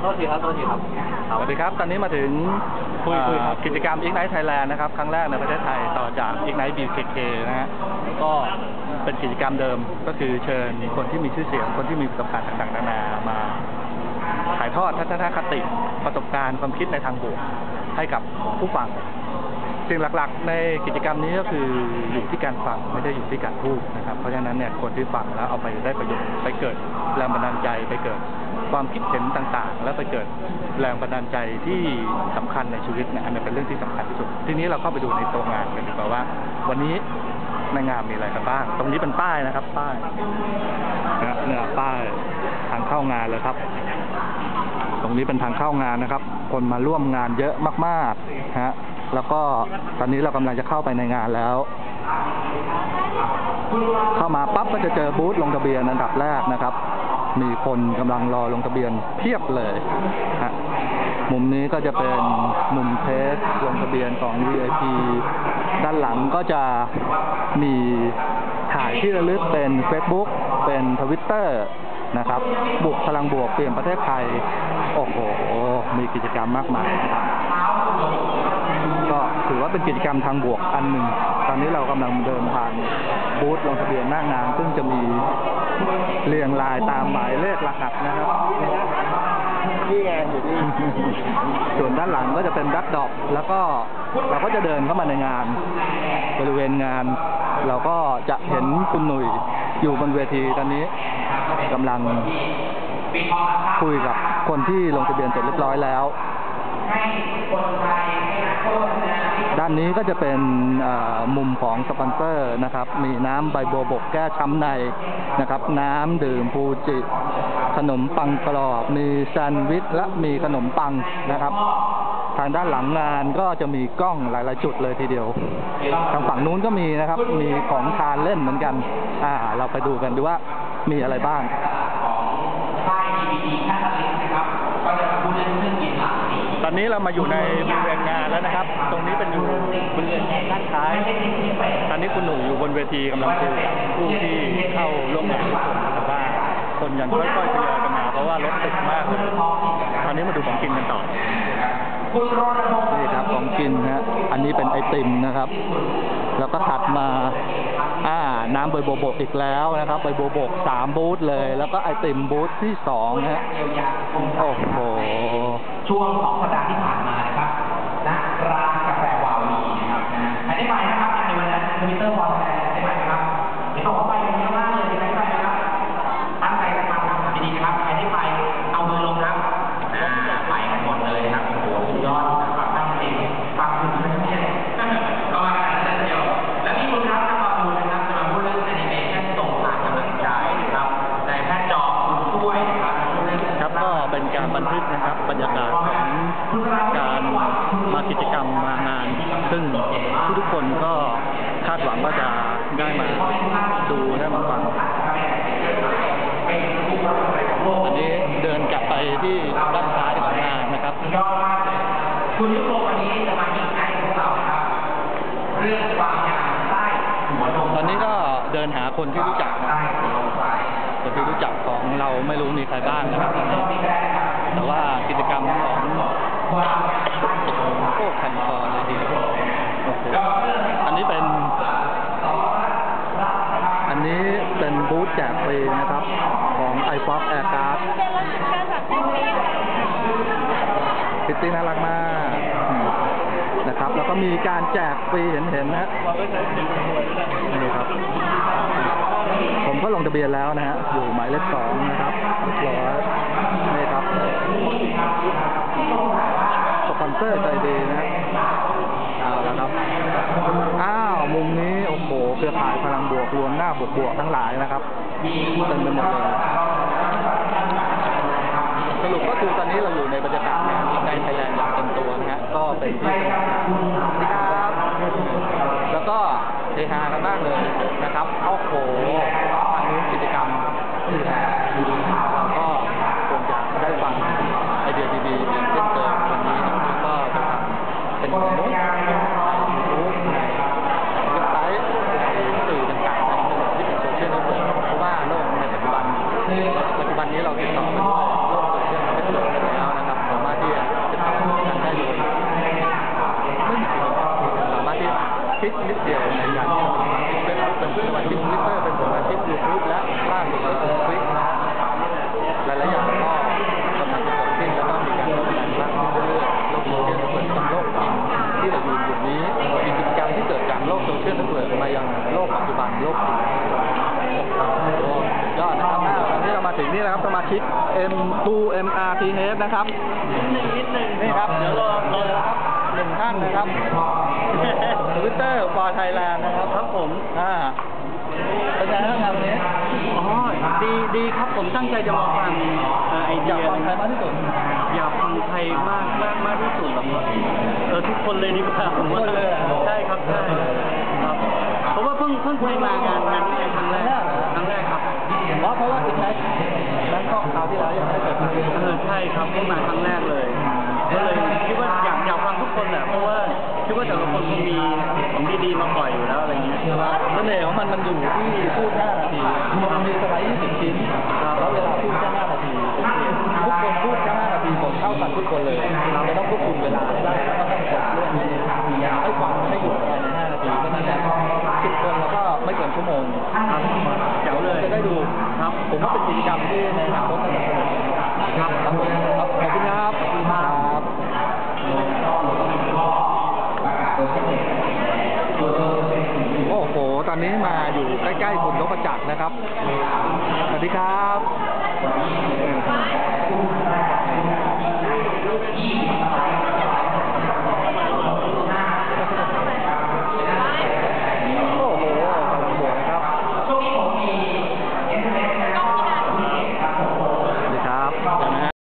โทษทีครับโทษทีครับสวัสดีครับ ตอนนี้มาถึงคุยคุยครับเอ่อกิจกรรม Ignite Thailand นะครับ ครั้งแรกในประเทศไทยต่อจาก Ignite BKK นะฮะ ก็เป็นกิจกรรมเดิมก็คือเชิญคนที่มีชื่อเสียง คนที่มีประสบการณ์ต่างๆนานามาถ่ายทอดทัศนคติประสบการณ์ความคิดในทางบวกให้กับผู้ฟัง สิ่งหลักๆ ในกิจกรรมนี้ก็คืออยู่ที่การฟังไม่ได้อยู่ที่การพูดนะครับ เพราะฉะนั้นเนี่ยคนที่ฟังแล้วเอาไปได้ประโยชน์ไปเกิดแรงบันดาลใจไปเกิดความคิดเห็นต่างๆ แล้วไปเกิดแรงบันดาลใจที่สำคัญในชีวิตเนี่ยอันนี้เป็นเรื่องที่สำคัญที่สุด ทีนี้เราเข้าไปดูในตัวงานกันดีกว่าว่า วันนี้ในงานมีอะไรกันบ้าง ตรงนี้เป็นป้ายนะครับ ป้ายนะเนี่ยป้ายทางเข้างานเลยครับ ตรงนี้เป็นทางเข้างานนะครับ คนมาร่วมงานเยอะมากๆฮะ แล้วก็ตอนนี้เรากำลังจะเข้าไปในงานแล้ว เข้ามาปั๊บก็จะเจอบูธลงทะเบียนอันดับแรกนะครับ มีคนกำลังรอลงทะเบียนเพียบเลยฮะมุมนี้ก็จะเป็นมุมเทสลงทะเบียนของ VIP ด้านหลังก็จะมีถ่ายที่ระลึกเป็น Facebook เป็น Twitter นะครับ บุกพลังบวกเปลี่ยนประเทศไทย โอ้โห มีกิจกรรมมากมายนะครับ ถือว่าเป็นกิจกรรมทางบวกอันหนึ่ง ตอนนี้เรากำลังเดินผ่านบูธลงทะเบียนหน้างาน ซึ่งจะมีเรียงรายตามหมายเลขรหัสนะครับนี่ไงอยู่นี่ส่วนด้านหลังก็จะเป็นแบ็คดรอปแล้วก็เราก็จะเดินเข้ามาในงาน บริเวณงาน เราก็จะเห็นคุณหนุ่ยอยู่บนเวทีตอนนี้กำลังคุยกับคนที่ลงทะเบียนเสร็จเรียบร้อยแล้ว ด้านนี้ก็จะเป็นมุมของสปอนเซอร์นะครับ มีน้ำใบบัวบกแก้ช้ำในนะครับ น้ำดื่มฟูจิ ขนมปังกรอบ มีแซนด์วิชและมีขนมปังนะครับ ทางด้านหลังงานก็จะมีกล้องหลาย ๆ จุดเลยทีเดียว ทางฝั่งนู้นก็มีนะครับ มีของทานเล่นเหมือนกัน อ่า เราไปดูกันดูว่ามีอะไรบ้างตอน อนนี้เรามาอยู่ในบริเวณงานแล้วนะครับ ตรงนี้เป็นอยู่บริเวณด้านท้าย ตอนนี้คุณหนูอยู่บนเวทีกำลังคุยกับผู้ที่เข้าร่วมงานทุกคนนะครับว่าคนยังค่อยๆทยอยกันมา เพราะว่ารถติดมากเลยตอนนี้มาดูของกินกันต่อ นี่ครับของกินฮะ อันนี้เป็นไอติมนะครับ แล้วก็ถัดมา อ่า น้ำใบโบวบกอีกแล้วนะครับใบโบวบกสามบูธเลย แล้วก็ไอติมบูธที่สองฮะ โอ้โห ช่วงสองสัปดาห์ที่ผ่านมา ได้มาดูได้มาฟัง อันนี้เดินกลับไปที่ด้านซ้ายของงานนะครับยอดมากเลยคุณยุโรปวันนี้จะมายิงไก่พวกเราครับ เรื่องความยาวใต้หัวนมตอนนี้ก็เดินหาคนที่รู้จักนะใต้หัวนมใต้คนที่รู้จักของเราไม่รู้มีใครบ้างนะครับตอนนี้แต่ว่ากิจกรรมของความยาวใต้หัวนมโอ้แผ่นคอเลยทีเดียวโอ้โหอันนี้เป็น แจกฟรีนะครับ ของ i f o x Aircard เป็นรหัสการ์พิตตี้น่ารักมากนะครับ แล้วก็มีการแจกฟรีเห็นเห็นนะฮะนี่ครับ ผมก็ลงทะเบียนแล้วนะฮะ อยู่หมายเลขสองนะครับเรียบร้อย เครือข่ายพลังบวกรวมหน้าบวกบวกทั้งหลายนะครับเต็มไปหมดเลยสรุปก็คือตอนนี้เราอยู่ในบรรยากาศงานในไทยแลนด์อย่างเต็มตัวนะฮะก็เป็นที่ ชิกนิดเดียวหนการที่เป็นเป็นสมาชิกทวิตเตอร์เป็นสมาชิกยูทูบและร่าสุดก็คือคลิกนะะหลายๆอย่างก็กำลังจะเกิดขึ้นแล้วก็มีการพัฒนามากขึ้เรื่อยๆโลกโซเชียลเน็ตเวิร์กเป็โลกริที่เราอยู่อยู่นี้มีกิจกรรมที่เกิดจากโลกโซเชียลเน็ตเวิดมายังโลกปัจจุบันโลกจริงยอดนะครับตอนนี้เรามาถึงนี่แล้วครับสมาชิก M2MRTH นะครับนิดหนึ่งนิดหนึ่งนี่ครับเดี๋ยวรอรอครับหนึ่งท่านนะครับ ทวิตเตอร์ฟอร์ไทยแลนด์นะครับ ครับผมอ่าเป็นไงบ้างครับวันนี้อ๋อดีดีครับผมตั้งใจจะมาฟังเอ่อไออเดียายกฟังใครมากที่สุดอยากฟังไทยมากมากมากที่สุดหรอครับเออทุกคนเลยดีกว่าผมว่าทุกคนเลยเหรอใช่ครับใช่ครับเพราะว่าเพิ่งเพิ่งเคยมางานงานนี้ครั้งแรกครั้งแรกครับเพราะเพราะว่าอีกไนท์แบงคอกคราวที่แล้วยังไม่ได้เปิดมาเออใช่ครับเพิ่งมาครั้งแรกเลยก็เลยคิดว่าอยากอยากฟังทุกคนแหละเพราะว่า คิดว่าแต่ละคนคงมีของดีๆมาปล่อยอยู่แล้วอะไรเงี้ยเสน่ห์ของมันมันอยู่ที่พูด5นาทีมันมีสไลด์20ชิ้นแล้วเวลาพูดแค่5นาทีทุกคนพูดแค่5นาทีผมเท่ากันทุกคนเลยเราไม่ต้องควบคุมเวลาได้แล้วก็ต้องกดเรื่องนี้ให้ฟังให้อยู่ภายใน5นาทีเพราะฉะนั้นแล้ว10คนแล้วก็ไม่เกินชั่วโมงครับเจ๋วเลยจะได้ดูครับผมว่าเป็นกิจกรรม ตอนนี้มาอยู่ใกล้ๆคุณนนกประจักษ์นะครับ สวัสดีครับ